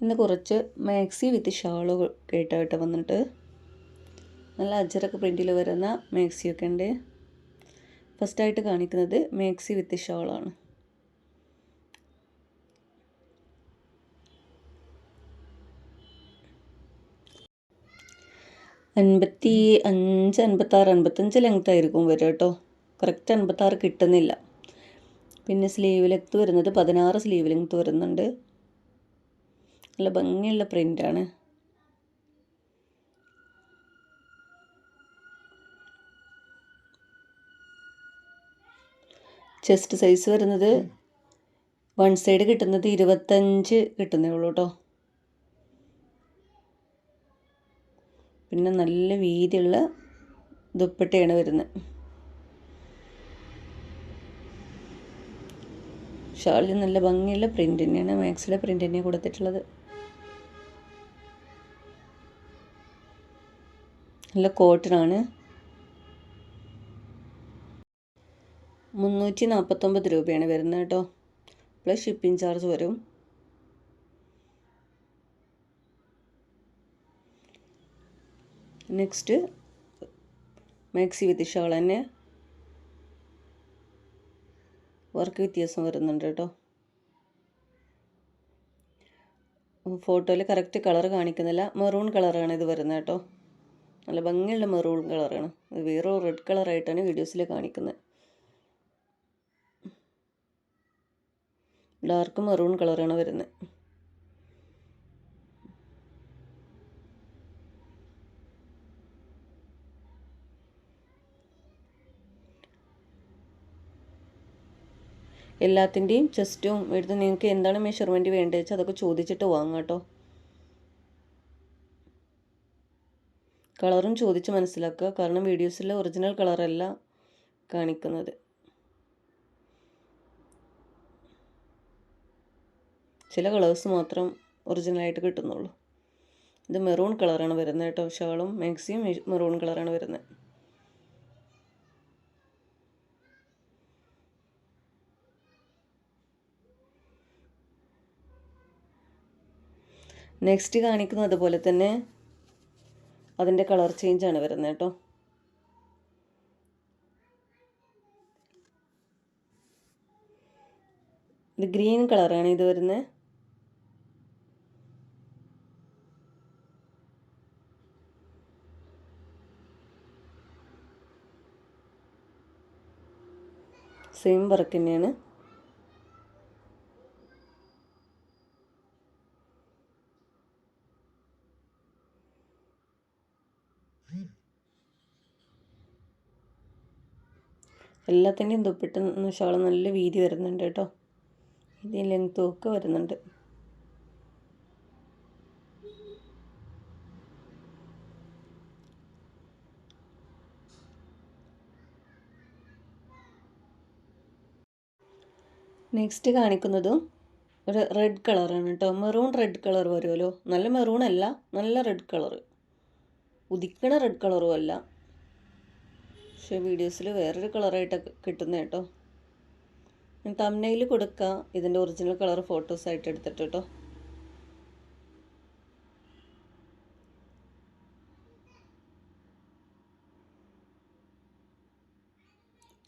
ഇന്ന് കുറച്ച് മാക്സി വിത്ത് ഷാളുകൾ കേട്ടായിട്ട് വന്നിട്ട്. നല്ല അജറക്ക് പ്രിന്റിൽ വരുന്ന മാക്സിയൊക്കെ ഉണ്ട്. ഫസ്റ്റായിട്ട് കാണിക്കുന്നത് മാക്സി വിത്ത് ഷാളാണ്. അൻപത്തി അഞ്ച് അൻപത്താറ് അൻപത്തഞ്ച് ലെങ്ത് ആയിരിക്കും വരിക കേട്ടോ. കറക്റ്റ് അൻപത്താറ് കിട്ടുന്നില്ല. പിന്നെ സ്ലീവ് ലെങ്ത്ത് വരുന്നത് പതിനാറ് സ്ലീവ് ലെങ്ത്ത് വരുന്നുണ്ട്. നല്ല ഭംഗിയുള്ള പ്രിന്റാണ് ചെസ്റ്റ് സൈസ് വരുന്നത് വൺ സൈഡ് കിട്ടുന്നത് ഇരുപത്തഞ്ച് കിട്ടുന്നേ ഉള്ളൂ കേട്ടോ പിന്നെ നല്ല വീതിയുള്ള ദുപ്പട്ടയാണ് വരുന്നത്. ഷാളിൽ നല്ല ഭംഗിയുള്ള പ്രിന്റ് തന്നെയാണ്. മാക്സിലെ പ്രിന്റ് തന്നെയാണ് കൊടുത്തിട്ടുള്ളത്. നല്ല കോട്ടനാണ്. മുന്നൂറ്റി നാൽപ്പത്തൊമ്പത് രൂപയാണ് വരുന്നത് കേട്ടോ. പ്ലസ് ഷിപ്പിംഗ് ചാർജ് വരും. നെക്സ്റ്റ് മാക്സി വിത്ത് ഷാൾ തന്നെ. വർക്ക് വ്യത്യാസം വരുന്നുണ്ട് കേട്ടോ. ഫോട്ടോയിൽ കറക്റ്റ് കളർ കാണിക്കുന്നില്ല. മെറൂൺ കളറാണ് ഇത് വരുന്നത് കേട്ടോ. നല്ല ഭംഗിയുള്ള മെറൂൺ കളറാണ്. വേറെ റെഡ് കളറായിട്ടാണ് വീഡിയോസിൽ കാണിക്കുന്നത് ഡാർക്ക് മെറൂൺ കളറാണ് വരുന്നത് എല്ലാത്തിന്റെയും ചെസ്റ്റും എടുത്ത് നിങ്ങൾക്ക് എന്താണ് മെഷർമെന്റ് വേണ്ടത് വെച്ചാൽ അതൊക്കെ ചോദിച്ചിട്ട് വാങ്ങാം കേട്ടോ കളറും ചോദിച്ച് മനസ്സിലാക്കുക. കാരണം വീഡിയോസിലെ ഒറിജിനൽ കളറല്ല കാണിക്കുന്നത്. ചില കളേഴ്സ് മാത്രം ഒറിജിനലായിട്ട് കിട്ടുന്നുള്ളൂ. ഇത് മെറൂൺ കളറാണ് വരുന്നത് കേട്ടോ. ഷാളും മാക്സിയും മെറൂൺ കളറാണ് വരുന്നത്. നെക്സ്റ്റ് കാണിക്കുന്നത് അതുപോലെ തന്നെ അതിന്റെ കളർ ചേഞ്ചാണ് വരുന്നത് കേട്ടോ. ഇത് ഗ്രീൻ കളറാണ് ഇത് വരുന്നത്. സെയിം വർക്ക് തന്നെയാണ്. എല്ലാത്തിന്റെയും ദുപ്പിട്ട് ഷാൾ നല്ല വീതി വരുന്നുണ്ട് കേട്ടോ. ഇതിന് ലെങ്ത്തും ഒക്കെ വരുന്നുണ്ട്. നെക്സ്റ്റ് കാണിക്കുന്നതും ഒരു റെഡ് കളറാണ് കേട്ടോ. മെറൂൺ റെഡ് കളർ വരുമല്ലോ. നല്ല മെറൂൺ അല്ല നല്ല റെഡ് കളർ ഉദിക്കണ റെഡ് കളറും അല്ല. പക്ഷേ വീഡിയോസിൽ വേറൊരു കളറായിട്ടൊക്കെ കിട്ടുന്ന കേട്ടോ. ഞാൻ തമ്മനയിൽ കൊടുക്കുക ഇതിന്റെ ഒറിജിനൽ കളർ ഫോട്ടോസ് ആയിട്ട് എടുത്തിട്ട് കേട്ടോ.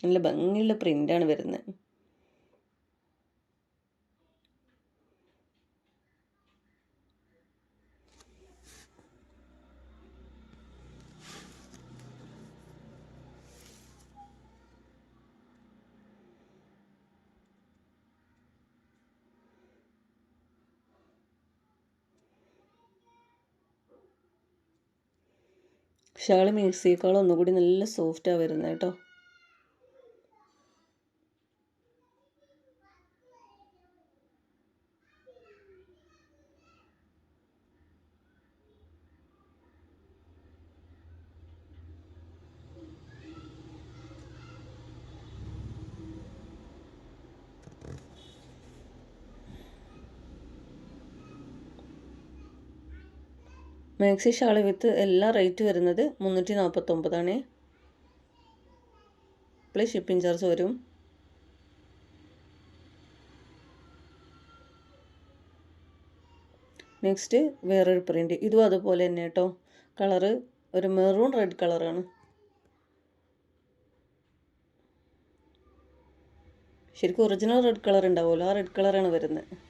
നല്ല ഭംഗിയുള്ള പ്രിന്റാണ് വരുന്നത് ഷാൾ മിക്സിയേക്കാളും ഒന്നുകൂടി നല്ല സോഫ്റ്റാണ് വരുന്നത് കേട്ടോ മാക്സി ഷാൾ വിത്ത് എല്ലാ റേറ്റ് വരുന്നത് മുന്നൂറ്റി നാൽപ്പത്തൊമ്പതാണ് പ്ലസ് ഷിപ്പിംഗ് ചാർജ് വരും. നെക്സ്റ്റ് വേറൊരു പ്രിന്റ് ഇതും അതുപോലെ തന്നെ കേട്ടോ കളറ് ഒരു മെറൂൺ റെഡ് കളറാണ് ശരിക്കും ഒറിജിനൽ റെഡ് കളർ ഉണ്ടാവുമല്ലോ. ആ റെഡ് കളറാണ് വരുന്നത്.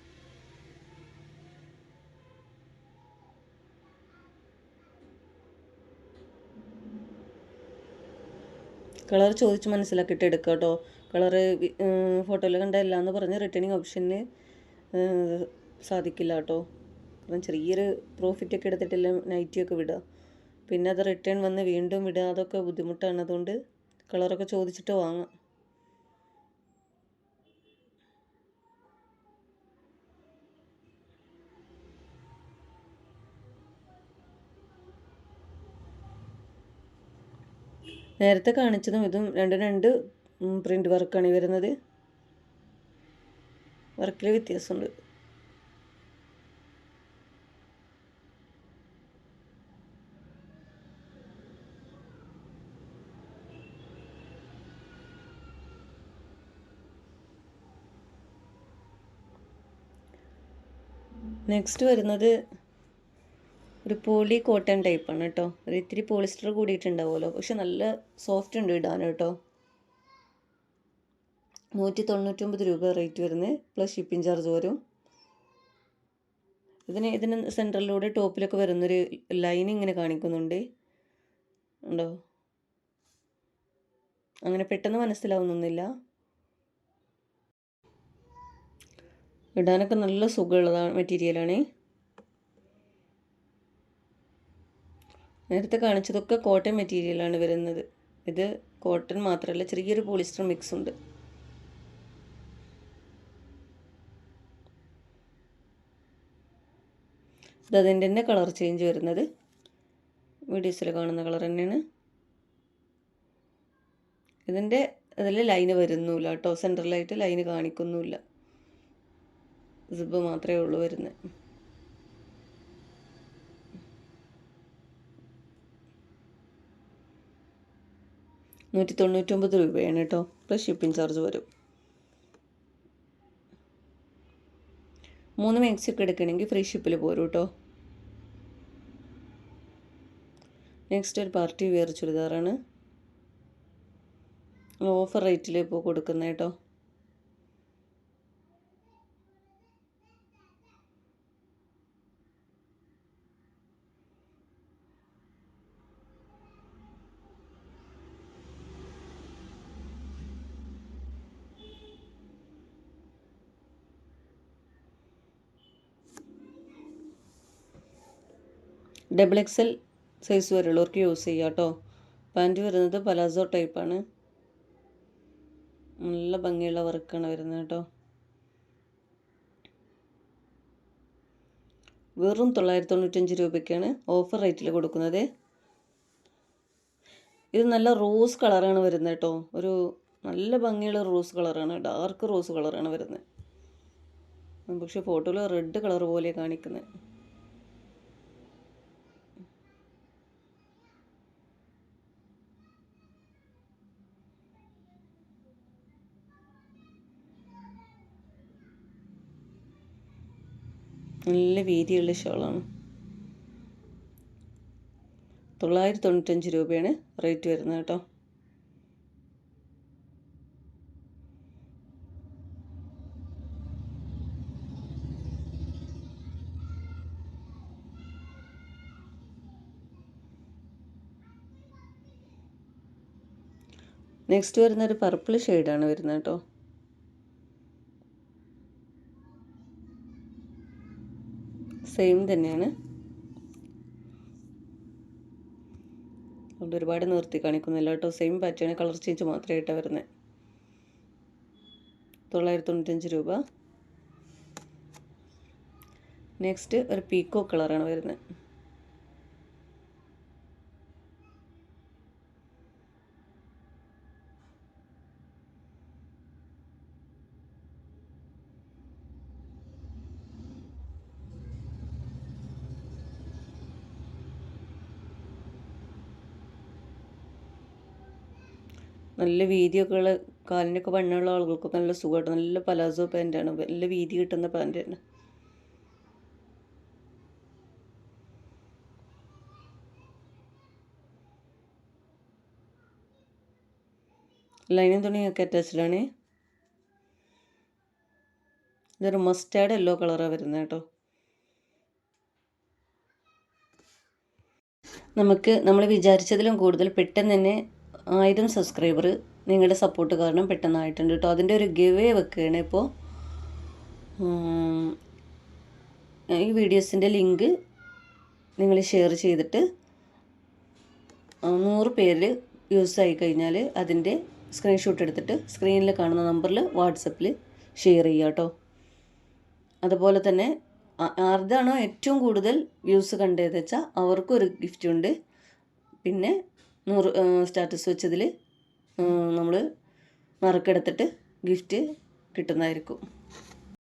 കളർ ചോദിച്ച് മനസ്സിലാക്കിയിട്ട് എടുക്കുക കേട്ടോ. കളർ ഫോട്ടോയിൽ കണ്ടല്ല എന്ന് പറഞ്ഞ് റിട്ടേണിങ് ഓപ്ഷന് സാധിക്കില്ല കേട്ടോ. കാരണം ചെറിയൊരു പ്രോഫിറ്റ് ഒക്കെ എടുത്തിട്ടില്ല നൈറ്റിയൊക്കെ വിടുക പിന്നെ അത് റിട്ടേൺ വന്ന് വീണ്ടും വിടുക അതൊക്കെ ബുദ്ധിമുട്ടാണ്. അതുകൊണ്ട് കളറൊക്കെ ചോദിച്ചിട്ട് വാങ്ങാം. നേരത്തെ കാണിച്ചതും ഇതും രണ്ട് രണ്ട് പ്രിന്റ് വർക്കാണ് ഈ വരുന്നത്. വർക്കിൽ വ്യത്യാസമുണ്ട്. നെക്സ്റ്റ് വരുന്നത് ഒരു പോളി കോട്ടൺ ടൈപ്പാണ് കേട്ടോ ഒരു ഇത്തിരി പോളിസ്റ്റർ കൂടിയിട്ടുണ്ടാവുമല്ലോ. പക്ഷെ നല്ല സോഫ്റ്റ് ഉണ്ട് ഇടാൻ കേട്ടോ നൂറ്റി തൊണ്ണൂറ്റൊമ്പത് രൂപ റേറ്റ് വരുന്നത് പ്ലസ് ഷിപ്പിംഗ് ചാർജ് വരും. ഇതിന് ഇതിന് സെന്ററിലൂടെ ടോപ്പിലൊക്കെ വരുന്നൊരു ലൈൻ ഇങ്ങനെ കാണിക്കുന്നുണ്ട്. ഉണ്ടോ? അങ്ങനെ പെട്ടെന്ന് മനസ്സിലാവുന്നൊന്നുമില്ല. ഇടാനൊക്കെ നല്ല സുഖമുള്ളതാണ് മെറ്റീരിയലാണ് നേരത്തെ കാണിച്ചതൊക്കെ കോട്ടൺ മെറ്റീരിയലാണ് വരുന്നത്. ഇത് കോട്ടൺ മാത്രമല്ല ചെറിയൊരു പോളിസ്റ്റർ മിക്സ് ഉണ്ട്. ഇത് അതിന്റെ തന്നെ കളർ ചേഞ്ച് വരുന്നത്. വീഡിയോസിൽ കാണുന്ന കളർ തന്നെയാണ്. ഇതിന്റെ അതിൽ ലൈന് വരുന്നില്ല കേട്ടോ. സെന്ററിലായിട്ട് ലൈന് കാണിക്കുന്നുമില്ല സിബ് മാത്രമേ ഉള്ളൂ വരുന്നത്. നൂറ്റി തൊണ്ണൂറ്റൊമ്പത് രൂപയാണ് കേട്ടോ പ്ലസ് ഷിപ്പിംഗ് ചാർജ് വരും. മൂന്ന് മാക്സിയൊക്കെ എടുക്കണമെങ്കിൽ ഫ്രീ ഷിപ്പിൽ പോരും കേട്ടോ നെക്സ്റ്റ് ഒരു പാർട്ടി വെയർ ചുരിദാറാണ്. ഓഫർ റേറ്റിൽ ഇപ്പോൾ കൊടുക്കുന്നത് കേട്ടോ ഡബിൾ എക്സൽ സൈസ് വരുള്ളവർക്ക് യൂസ് ചെയ്യാം കേട്ടോ. പാന്റ് വരുന്നത് പലാസോ ടൈപ്പാണ് നല്ല ഭംഗിയുള്ള വർക്കാണ് വരുന്നത് കേട്ടോ. വെറും തൊള്ളായിരത്തി തൊണ്ണൂറ്റഞ്ച് രൂപയ്ക്കാണ് ഓഫർ റേറ്റിൽ കൊടുക്കുന്നത്. ഇത് നല്ല റോസ് കളറാണ് വരുന്നത് കേട്ടോ. ഒരു നല്ല ഭംഗിയുള്ള റോസ് കളറാണ് ഡാർക്ക് റോസ് കളറാണ് വരുന്നത്. പക്ഷേ ഫോട്ടോയിൽ റെഡ് കളർ പോലെ കാണിക്കുന്നത് നല്ല വീതിയുള്ള ഷോളാണ്. തൊള്ളായിരത്തി തൊണ്ണൂറ്റഞ്ച് രൂപയാണ് റേറ്റ് വരുന്നത് കേട്ടോ. നെക്സ്റ്റ് വരുന്നൊരു പർപ്പിൾ ഷെയ്ഡാണ് വരുന്നത് കേട്ടോ. സെയിം തന്നെയാണ്. അതുകൊണ്ട് ഒരുപാട് നിർത്തി കാണിക്കുന്നില്ല കേട്ടോ സെയിം പാറ്റേൺ കളർ ചേഞ്ച് മാത്രമായിട്ടാണ് വരുന്നത് തൊള്ളായിരത്തി തൊണ്ണൂറ്റഞ്ച് രൂപ. നെക്സ്റ്റ് ഒരു പീക്കോ കളറാണ് വരുന്നത്. നല്ല വീതിയൊക്കെ ഉള്ള കാലിനൊക്കെ വണ്ണുള്ള ആളുകൾക്കൊക്കെ നല്ല സുഖമായിട്ട് നല്ല പലാസോ പാന്റാണ് നല്ല വീതി കിട്ടുന്ന പാന്റാണ് ലൈനിങ് തുണിയൊക്കെ അറ്റാച്ച്ഡാണ് ഇതൊരു മസ്റ്റേഡ് യെല്ലോ കളറാണ് വരുന്നത് കേട്ടോ. നമുക്ക് നമ്മൾ വിചാരിച്ചതിലും കൂടുതൽ പെട്ടെന്ന് തന്നെ ആയിരം സബ്സ്ക്രൈബർ നിങ്ങളുടെ സപ്പോർട്ട് കാരണം പെട്ടെന്നായിട്ടുണ്ട് കേട്ടോ അതിന്റെ ഒരു ഗിവേ വെക്കുകയാണ് ഇപ്പോൾ. ഈ വീഡിയോസിന്റെ ലിങ്ക് നിങ്ങൾ ഷെയർ ചെയ്തിട്ട് നൂറ് പേരിൽ യൂസ് ആയി കഴിഞ്ഞാൽ അതിന്റെ സ്ക്രീൻഷോട്ട് എടുത്തിട്ട് സ്ക്രീനിൽ കാണുന്ന നമ്പറിൽ വാട്സപ്പിൽ ഷെയർ ചെയ്യുക കേട്ടോ അതുപോലെ തന്നെ ആർതാണോ ഏറ്റവും കൂടുതൽ വ്യൂസ് കണ്ടതെന്ന് വെച്ചാൽ അവർക്കൊരു ഗിഫ്റ്റ് ഉണ്ട്. പിന്നെ നൂറ് സ്റ്റാറ്റസ് വെച്ചതിൽ നമ്മൾ നറുക്കെടുത്തിട്ട് ഗിഫ്റ്റ് കിട്ടുന്നതായിരിക്കും.